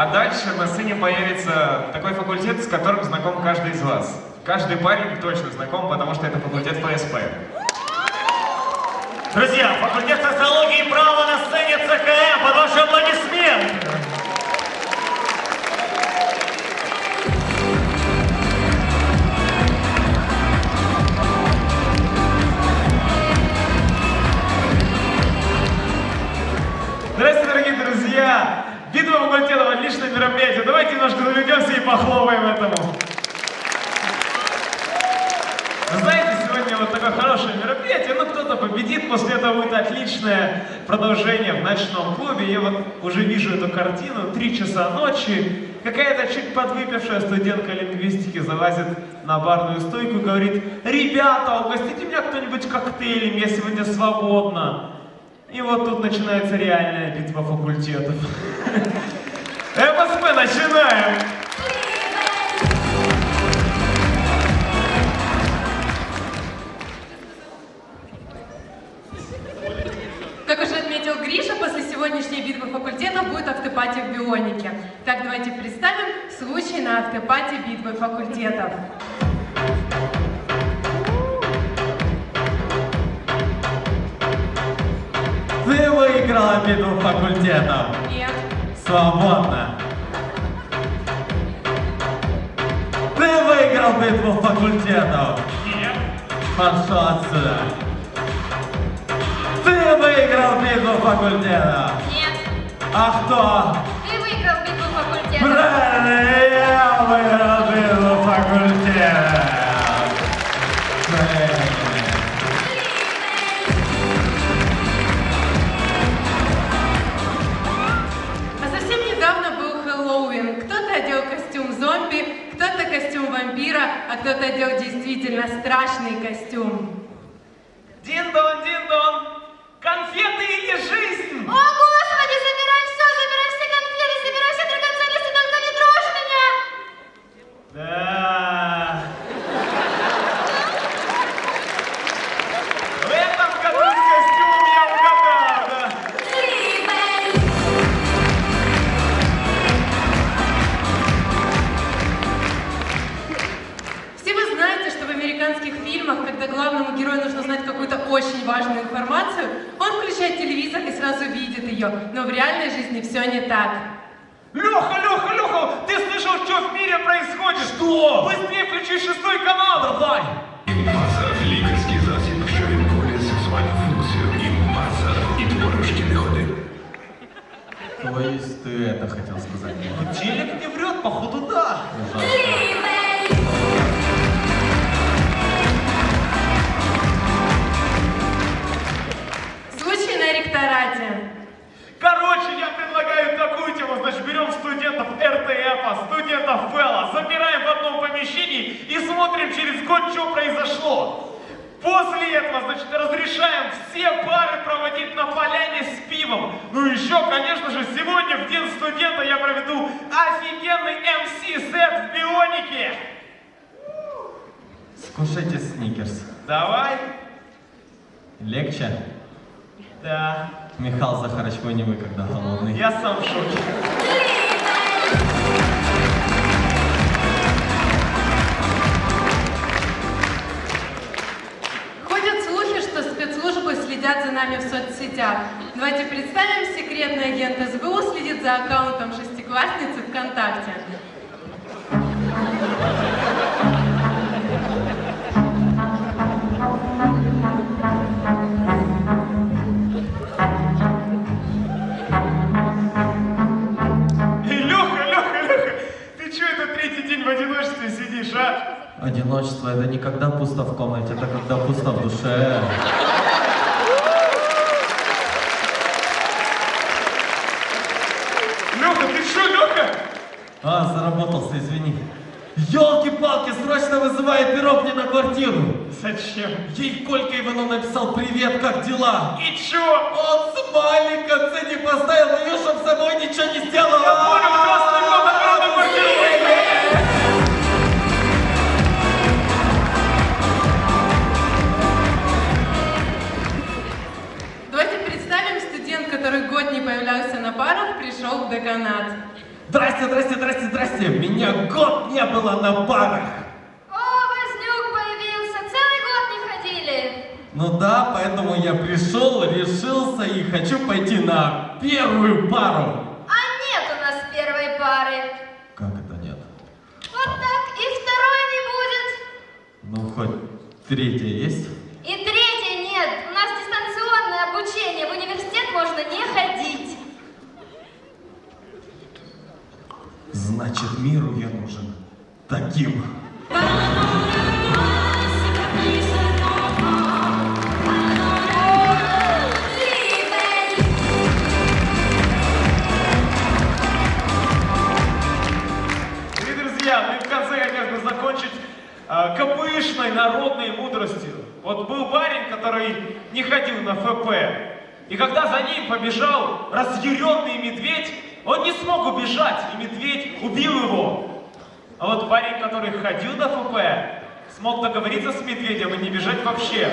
А дальше на сцене появится такой факультет, с которым знаком каждый из вас. Каждый парень точно знаком, потому что это факультет ФСП. Друзья, факультет социологии и права на сцене ЦКМ. Под ваши аплодисменты. Здравствуйте, дорогие друзья! Битва факультетов – отличное мероприятие. Давайте немножко заведемся и похлопаем этому. Знаете, сегодня вот такое хорошее мероприятие, ну кто-то победит, после этого будет отличное продолжение в ночном клубе. Я вот уже вижу эту картину, три часа ночи, какая-то чуть подвыпившая студентка лингвистики залазит на барную стойку и говорит, ребята, угостите меня кто-нибудь коктейлем, я сегодня свободна. И вот тут начинается реальная битва факультетов. МСП, начинаем! Как уже отметил Гриша, после сегодняшней битвы факультетов будет автопати в бионике. Так, давайте представим случай на автопати битвы факультетов. Ты выиграла битву факультетов. Нет. Свободно. Ты выиграл битву факультетов. Нет. Пошел отсюда. Ты выиграл битву факультетов. Нет, А кто? ты выиграл битву факультета. Правильно, я выиграл битву факультетов. Правильно. Вампира, а кто-то одел действительно страшный костюм. Дин-дон, дин-дон! Конфеты или жизнь? О, включает телевизор и сразу видит ее. Но в реальной жизни все не так. Леха, Леха, Леха, ты слышал, что в мире происходит? Что? Быстрее включи шестой канал. Давай. Імпаза – лікарський засіб, що відновлює сексуальну функцію. Імпаза і творожкі не ходи. То есть ты это хотел сказать? Телек не врет, походу да. Случай И смотрим через год, что произошло. После этого, значит, разрешаем все пары проводить на поляне с пивом. Ну еще, конечно же, сегодня, в день студента, я проведу офигенный МС-сет в бионике. Скушайте сникерс. Давай. Легче? Да. Михаил Захарович, вы не вы, когда голодный. Я сам в шоке. Нами в соцсетях. Давайте представим, секретный агент СБУ следит за аккаунтом шестиклассницы ВКонтакте. Эй, Леха, Леха, Леха, ты что это третий день в одиночестве сидишь, а? Одиночество это не когда пусто в комнате, это когда пусто в душе. Леха, ты что, Леха? А, заработался, извини. Елки-палки, срочно вызывает пирог мне на квартиру. Зачем? Ей Колька Иванов написал «Привет, как дела?» И чё? Он смайлик в конце не поставил, ее, чтоб собой ничего не сделала. Я понял, красный кот, огромный квартиру. Давайте представим, студент, который год не появлялся на парах, пришел в деканат. Здрасте, здрасте, здрасте, здрасте. Меня год не было на парах. О, Вознюк появился. Целый год не ходили. Ну да, поэтому я пришел, решился и хочу пойти на первую пару. А нет у нас первой пары. Как это нет? Вот так и второй не будет. Ну, хоть третья есть? И третьей нет. У нас дистанционное обучение. В университет можно не ходить. Значит, миру я нужен таким. Друзья, и в конце хотелось бы закончить э, копышной народной мудростью. Вот был парень, который не ходил на ФП. И когда за ним побежал разъяренный медведь, он не смог убежать, и медведь убил его. А вот парень, который ходил на ФП, смог договориться с медведем и не бежать вообще.